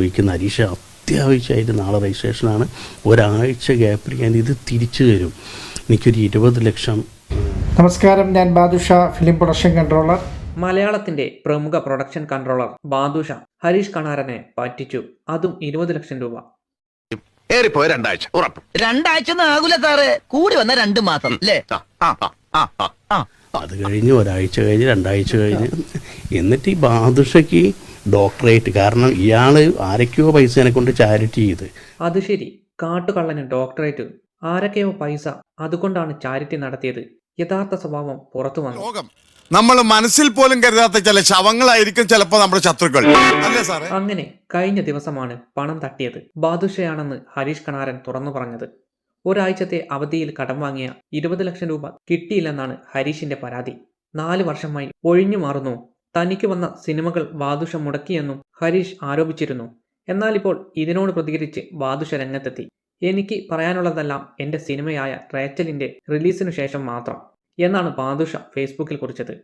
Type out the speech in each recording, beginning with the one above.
ചോദിക്കുന്ന ഹരീഷ് അത്യാവശ്യമായിട്ട് നാളെ രജിസ്ട്രേഷനാണ്. ഒരാഴ്ച ഗ്യാപ്പിൽ ഞാൻ ഇത് തിരിച്ചു തരും. എനിക്കൊരു ഇരുപത് ലക്ഷം. നമസ്കാരം ഞാൻ ബാദുഷ ഫിലിം പ്രൊഡക്ഷൻ കൺട്രോളർ. മലയാളത്തിന്റെ പ്രമുഖ പ്രൊഡക്ഷൻ കൺട്രോളർ ബാദുഷ ഹരീഷ് കണാരനെ പറ്റിച്ചു. അതും ഇരുപത് ലക്ഷം രൂപ. ഏറിപ്പോയ രണ്ടാഴ്ച. ഉറപ്പ്. രണ്ടാഴ്ച ആകൂല സാറ്. കൂടി വന്ന രണ്ട് മാസം അല്ലേ? ആ, ആ, ആ, ആ, ആ. അത് കഴിഞ്ഞ് ഒരാഴ്ച കഴിഞ്ഞ് രണ്ടാഴ്ച കഴിഞ്ഞ്. എന്നിട്ട് ഈ ബാദുഷയ്ക്ക് ഡോക്ടറേറ്റ്. കാരണം ഇയാൾ ആരൊക്കെയോ പൈസേനെ കൊണ്ട് ചാരിറ്റി ചെയ്ത്. അത് ശരി. കാട്ടുകള്ളന് ഡോക്ടറേറ്റ്. ആരൊക്കെയോ പൈസ അതുകൊണ്ടാണ് ചാരിറ്റി നടത്തിയത്. യഥാർത്ഥ സ്വഭാവം പുറത്തു വന്നു. ലോകം. നമ്മൾ മനസ്സിൽ പോലും കരുതാത്ത ചില ശവങ്ങളായിരിക്കും ചിലപ്പോ നമ്മുടെ ശത്രുക്കൾ. അല്ലേ സാറേ? അങ്ങനെ കഴിഞ്ഞ ദിവസമാണ് പണം തട്ടിയത്. ബാദുഷയാണെന്ന് ഹരീഷ് കണാരൻ തുറന്നു പറഞ്ഞത്. ഒരാഴ്ചത്തെ അവധിയിൽ കടം വാങ്ങിയ ഇരുപത് ലക്ഷം രൂപ കിട്ടിയില്ലെന്നാണ് ഹരീഷിന്റെ പരാതി. നാല് വർഷമായി ഒഴിഞ്ഞു മാറുന്നു തനിക്ക് വന്ന സിനിമകൾ വാദുഷ മുടക്കിയെന്നും ഹരീഷ് ആരോപിച്ചിരുന്നു. എന്നാൽ ഇപ്പോൾ ഇതിനോട് പ്രതികരിച്ച് വാദുഷ രംഗത്തെത്തി. എനിക്ക് പറയാനുള്ളതെല്ലാം എന്റെ സിനിമയായ റേച്ചലിന്റെ റിലീസിനു ശേഷം മാത്രം എന്നാണ് ബാദുഷ ഫേസ്ബുക്കിൽ കുറിച്ചത്.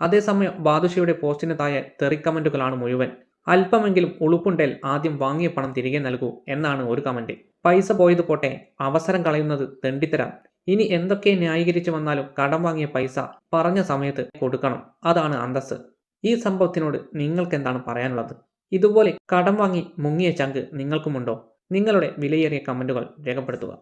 അതേസമയം ബാദുഷയുടെ പോസ്റ്റിന് താഴെ തെറി കമന്റുകളാണ് മുഴുവൻ. അല്പമെങ്കിലും ഉളുപ്പുണ്ടേൽ ആദ്യം വാങ്ങിയ പണം തിരികെ നൽകൂ എന്നാണ് ഒരു കമന്റ് പൈസ പോയത് പോട്ടെ അവസരം കളയുന്നത് തെണ്ടിത്തരാം. ഇനി എന്തൊക്കെ ന്യായീകരിച്ചു വന്നാലും കടം വാങ്ങിയ പൈസ പറഞ്ഞ സമയത്ത് കൊടുക്കണം. അതാണ് അന്തസ്സ്. ഈ സംഭവത്തിനോട് നിങ്ങൾക്ക് എന്താണ് പറയാനുള്ളത്? ഇതുപോലെ കടം വാങ്ങി മുങ്ങിയ ചങ്ക് നിങ്ങൾക്കുമുണ്ടോ? നിങ്ങളുടെ വിലയേറിയ കമന്റുകൾ രേഖപ്പെടുത്തുക.